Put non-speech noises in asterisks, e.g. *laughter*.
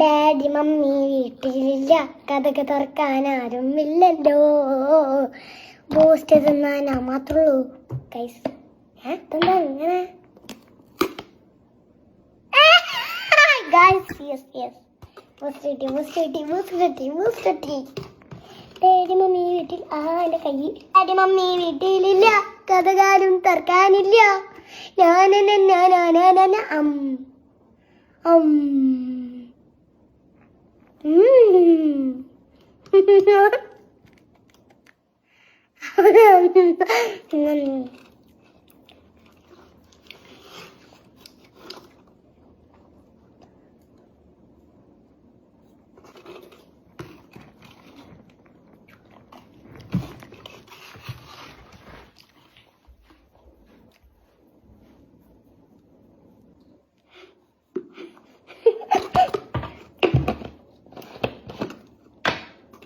Daddy mummy വീട്ടിലില്ല. കഥക തുറക്കാൻ ആരും ഇല്ലല്ലോ ബൂസ്റ്റ് തിന്നാനാ മാത്രുള്ളൂ. ഗൈസ് എന്താ ഇങ്ങനെ? ഗൈസ് യെസ് യെസ് ബൂസ്റ്റ് കിട്ടി ബൂസ്റ്റ് കിട്ടി ബൂസ്റ്റ് കിട്ടി ബൂസ്റ്റ് മമ്മി വീട്ടിൽ ആ എന്റെ കൈ ഡാഡി മമ്മി വീട്ടിലില്ല. കഥകാരും തർക്കാനില്ല. ഞാൻ ഞാൻ അം അം. 何 *laughs*